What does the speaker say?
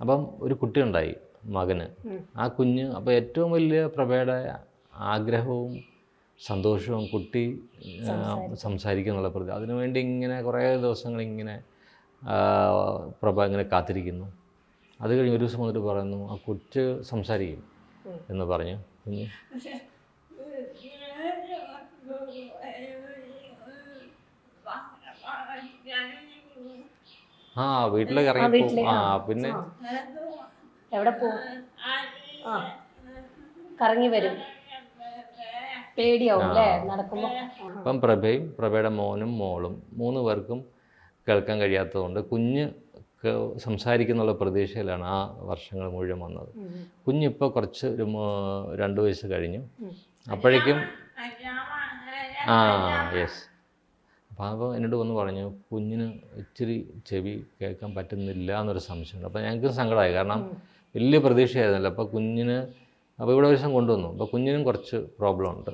അപ്പം ഒരു കുട്ടി ഉണ്ടായി മകന് ആ കുഞ്ഞ് അപ്പോൾ ഏറ്റവും വലിയ പ്രഭയുടെ ആഗ്രഹവും സന്തോഷവും കുട്ടി സംസാരിക്കുന്നുള്ള സംസാരിക്കുക എന്നുള്ള പ്രതി അതിനുവേണ്ടി ഇങ്ങനെ കുറേ ദിവസങ്ങൾ ഇങ്ങനെ പ്രഭ ഇങ്ങനെ കാത്തിരിക്കുന്നു അത് കഴിഞ്ഞ് ഒരു ദിവസം വന്നിട്ട് പറയുന്നു ആ കൊച്ച് സംസാരിക്കും എന്ന് പറഞ്ഞു കുഞ്ഞ് ആ വീട്ടിലേക്ക് ഇറങ്ങി ആ. പിന്നെ? എവിടെ പോകും ആ. കറങ്ങി വരും. പേടിയാവും അല്ലേ നടക്കുമ്പോ. അപ്പം പ്രഭയും പ്രഭയുടെ മോനും മോളും മൂന്ന് പേർക്കും കേൾക്കാൻ കഴിയാത്തതുകൊണ്ട് കുഞ്ഞ് സംസാരിക്കുന്നുള്ള പ്രതീക്ഷയിലാണ് ആ വർഷങ്ങൾ മുഴുവൻ വന്നത്. കുഞ്ഞിപ്പോൾ കുറച്ച് ഒരു രണ്ട് വയസ്സ് കഴിഞ്ഞു. അപ്പോഴേക്കും ആ യെസ്. അപ്പോൾ അപ്പോൾ എന്നോട് വന്ന് പറഞ്ഞു കുഞ്ഞിന് ഇച്ചിരി ചെവി കേൾക്കാൻ പറ്റുന്നില്ല എന്നൊരു സംശയമുണ്ട്. അപ്പോൾ ഞങ്ങൾക്ക് സങ്കടമായി. കാരണം വലിയ പ്രതീക്ഷയായിരുന്നല്ലോ. അപ്പോൾ കുഞ്ഞിന് അപ്പോൾ ഇവിടെ ഒരു ദിവസം കൊണ്ടുവന്നു. അപ്പോൾ കുഞ്ഞിനും കുറച്ച് പ്രോബ്ലം ഉണ്ട്.